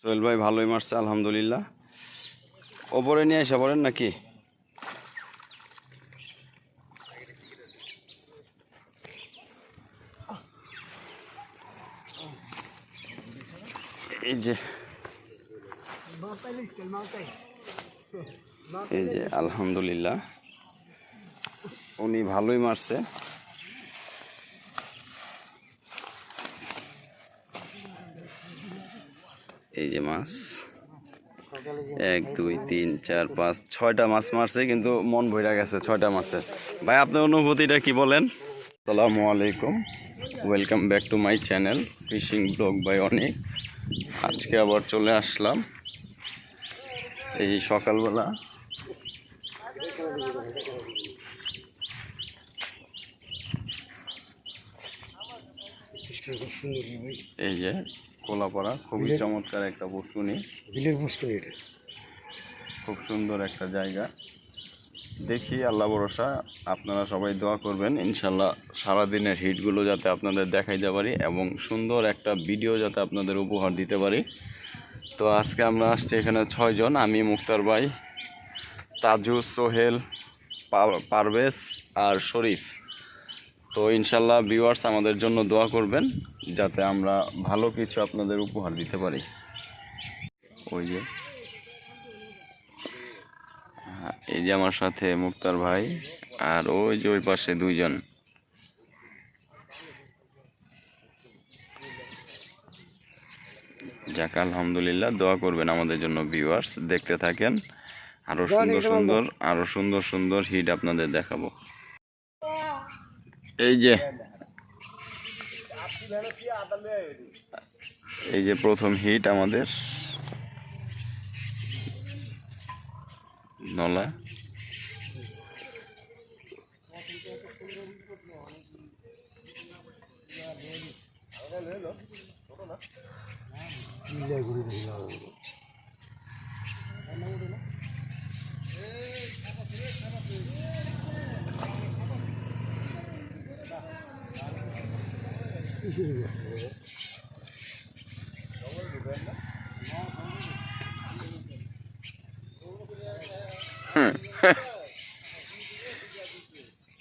সোহেল ভাই ভালোই মারছে, আলহামদুলিল্লাহ। ওপরে নিয়ে এসে পড়েন নাকি? এই যে এই যে, আলহামদুলিল্লাহ। উনি ভালোই মারছে। এই যে মাছ। এক দুই তিন চার পাঁচ ছয়টা মাছ মারছে কিন্তু মন ভইরা গেছে ছয়টা মাছের ভাই আপনার অনুভূতিটা কি বলেন? আসসালামু আলাইকুম। Welcome back to my channel fishing blog by অনেক আজকে আবার চলে আসলাম। এই সকালবেলা। এই যে কোলাপাড়া খুবই চমৎকার একটা বসুনি বিলের মুশকিল এটা। খুব সুন্দর একটা জায়গা। দেখি আল্লাহ ভরসা আপনারা সবাই দোয়া করবেন। ইনশাল্লাহ সারাদিনের হিটগুলো যাতে আপনাদের দেখাইতে পারি এবং সুন্দর একটা ভিডিও যাতে আপনাদের উপহার দিতে পারি। তো আজকে আমরা আসছি এখানে ছয়জন আমি মুক্তার ভাই তাজু সোহেল পারভেজ আর শরীফ। তো ইনশাল্লাহ ভিউয়ার্স আমাদের জন্য দোয়া করবেন যাতে আমরা ভালো কিছু আপনাদের উপহার দিতে পারি। ওই যে। হ্যাঁ, এই যে আমার সাথে মুক্তার ভাই আর ওই যে ওই পাশে দুইজন। যাক আলহামদুলিল্লাহ দোয়া করবেন আমাদের জন্য ভিউয়ার্স দেখতে থাকেন আরও সুন্দর সুন্দর আরও সুন্দর সুন্দর হিট আপনাদের দেখাবো। এই যে। এই যে প্রথম হিট আমাদের। নলা। ঘুরে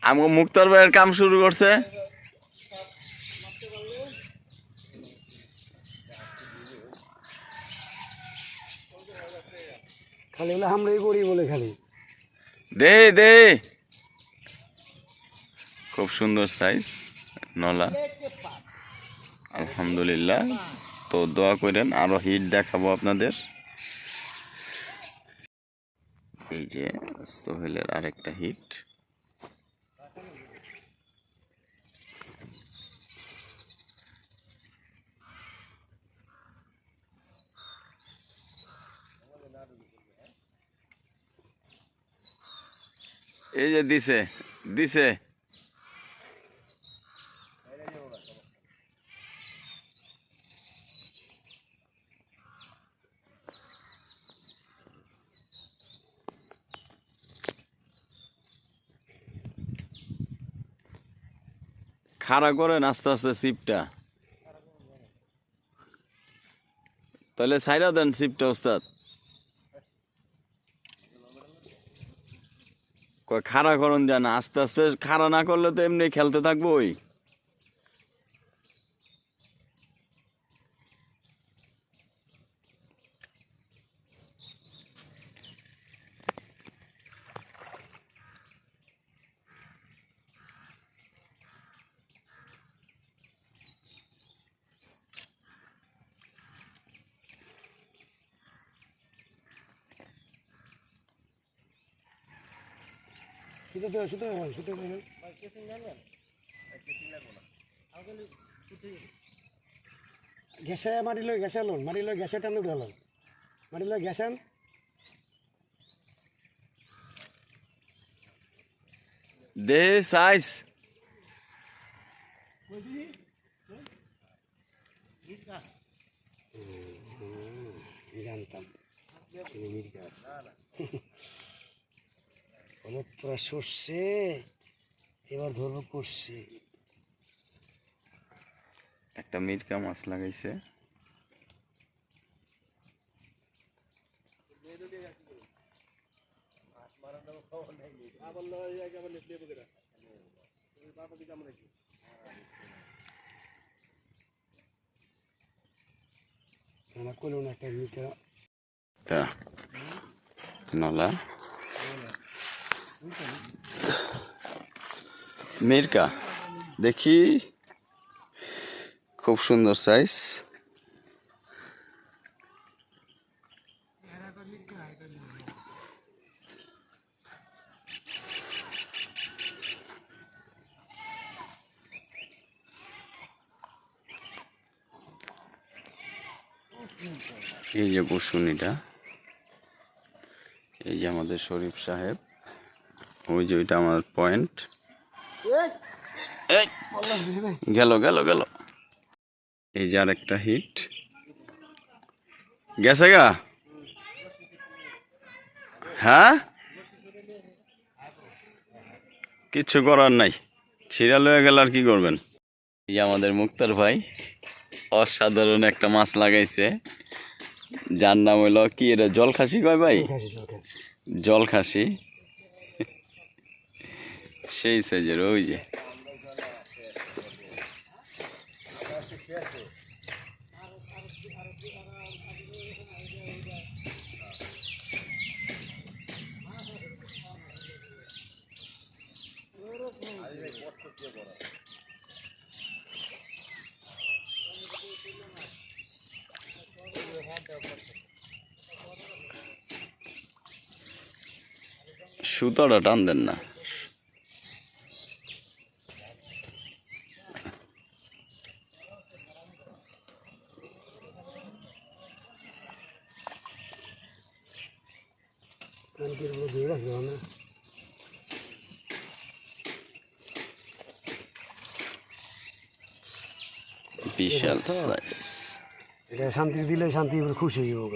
আমাকে মুক্তার ভাইয়ের কাম শুরু করছে। খালি বলে আমরাই করি বলে খালি। দে দে। খুব সুন্দর সাইজ নলা। আলহামদুলিল্লাহ। তো দোয়া করেন, আরও হিট দেখাবো আপনাদের। এই যে, সোহেলের আরেকটা হিট। এই যে দিছে দিছে। খাড়া করেন আস্তে আস্তে সিপটা তাহলে সাইরা দেন সিপটা ওস্তাদ। খাড়া করুন যান, আস্তে আস্তে খাড়া না করলে তো এমনি খেলতে থাকব ওই শুধু তো শুধু শুধু গ্যাসে মারি লৈ গ্যাসে লোন মারি লৈ গ্যাসে টানো গেল মারি লৈ গ্যাসে দে সাইজ জানতাম। গাছ হলুদ পরা সর্ষে এবার ধরবো করছে একটা মিরকা মাছ লাগাইছে। আমার কোনো একটা নলা। মিরকা দেখি। খুব সুন্দর সাইজ এই যে বসুনিটা এই যে আমাদের শরীফ সাহেব। ওই যে ওইটা আমার পয়েন্ট গেল গেল গেল। এই যে আর একটা হিট গেছে গা? হ্যাঁ? কিচ্ছু করার নাই। ছিড়াল হয়ে গেল আর কি করবেন? এই আমাদের মুক্তার ভাই অসাধারণ একটা মাছ লাগাইছে। যার নাম হইল কি এটা? জল খাসি কয় ভাই? জল খাসি সেই সাইজের ওই যে। সুতোটা টান দেন না আমি কি বলব ধরে রাখব না বিশাল সাইজ এটা শান্তি দিলে শান্তি খুশি হয়ে যাব।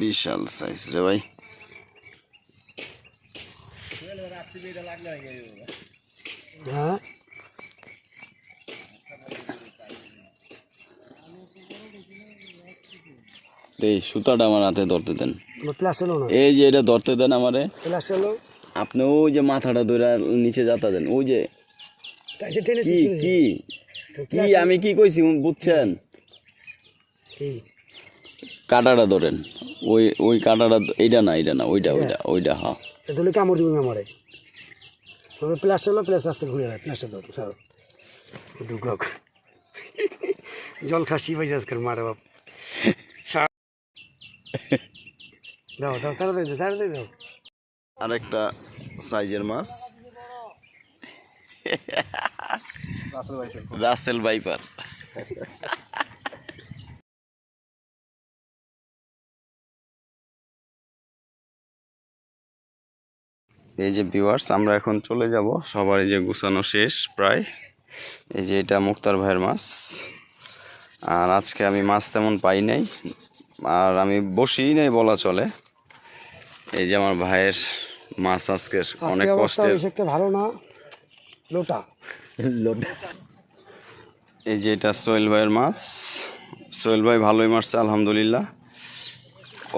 বিশাল সাইজ রে ভাই। হ্যাঁ? এই সুতাটা আমার হাতে ধরতে দেন। এই যে এটা ধরতে দেন আমারে। আপনি ওই যে মাথাটা ধরে নিচে যাতা দেন ওই যে। কি কি? কি আমি কি কইছি বুঝছেন? কাটাটা ধরেন। ওই ওই কাটাটা এইটা না এইটা না ওইটা ওইটা ওইটা হ্যাঁ। ধরলে কামড় দিবি আমারে। তবে প্লাস হলো প্লাস রাস্তা ঘুরে যায় প্লাসটা ধর ঢুকক জল খাসি পাইছে আজকাল মারে বাপ। দাও আরেকটা সাইজের মাছ। রাসেল বাইপার এই যে ভিউয়ার্স আমরা এখন চলে যাব। সবার এই যে গুছানো শেষ প্রায়। এই যে এটা মুক্তার ভাইয়ের মাছ। আর আজকে আমি মাছ তেমন পাই নাই। আর আমি বসি নাই বলা চলে। এই যে আমার ভাইয়ের মাছ আজকের অনেক কষ্টের। ভালো না লোটা। এই যে এটা সোহেল ভাইয়ের মাছ। সোহেল ভাই ভালোই মারছে আলহামদুলিল্লাহ।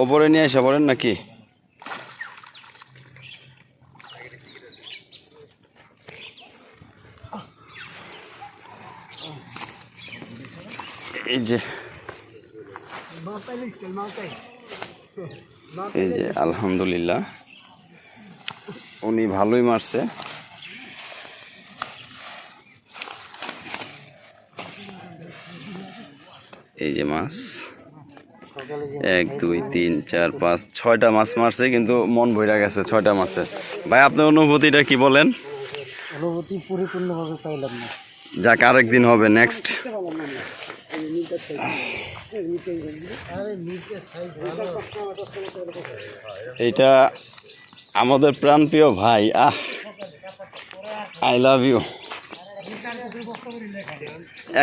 ওপরে নিয়ে এসে পড়েন নাকি? এই যে এই যে আলহামদুলিল্লাহ। উনি ভালোই মারছে। এই যে মাছ। এক দুই তিন চার পাঁচ ছয়টা মাছ মারছে কিন্তু মন ভইরা গেছে ছয়টা মাছে ভাই আপনার অনুভূতিটা কি বলেন? অনুভূতি পরিপূর্ণভাবে পাইলাম না। যাক আরেকদিন হবে নেক্সট এইটা আমাদের প্রাণপ্রিয় ভাই, আহ আই লাভ ইউ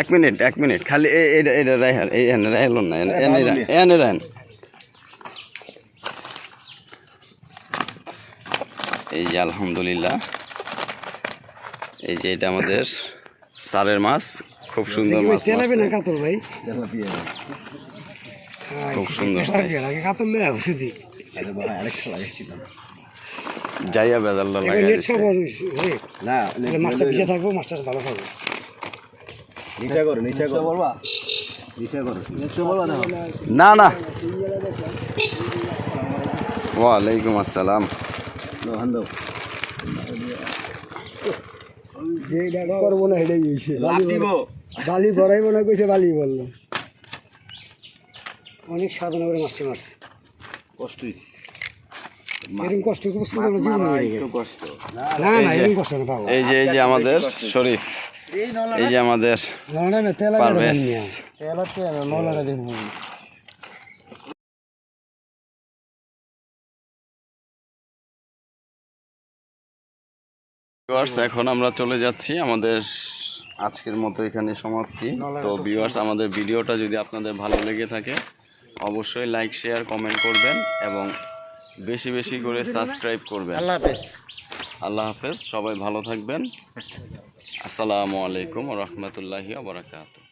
এক মিনিট এক মিনিট, খালি এটা এটা এই না এই যে আলহামদুলিল্লাহ, এই যে এটা আমাদের সারের মাছ খুব সুন্দর মাছ না কাতল ভাই? খুব সুন্দর নাকি কাতল লয়ে যাইয়া নেট দিচ্ছে। না মাছটা থাকব মাছটা ভালো থাকবে নিচে করো নিচে করো। নিচে করো। না। না ওয়ালাইকুম আসসালাম। যে করব না লাভ দিব। বালি ভরাইবো মনে কইছে বালি বলল। অনেক সাধনা করে মাছটি মারছে। কষ্টই। এরকম কষ্ট কি বুঝতে পারব জীবনে মারা মরে একটু গেছে। কষ্ট। না না এরকম কষ্ট না পাবো এই যে এই যে আমাদের শরীফ এই যে আমাদের না না না তেল পারভেজ। তেল নলাটা দেখব ভিউয়ার্স এখন আমরা চলে যাচ্ছি আমাদের আজকের মতো এখানে সমাপ্তি। তো ভিউয়ার্স আমাদের ভিডিওটা যদি আপনাদের ভালো লেগে থাকে অবশ্যই লাইক শেয়ার কমেন্ট করবেন এবং বেশি বেশি করে সাবস্ক্রাইব করবেন। আল্লাহ হাফেজ। আল্লাহ হাফেজ সবাই ভালো থাকবেন। আসসালামু আলাইকুম রহমতুল্লাহি বারাকাতুহ।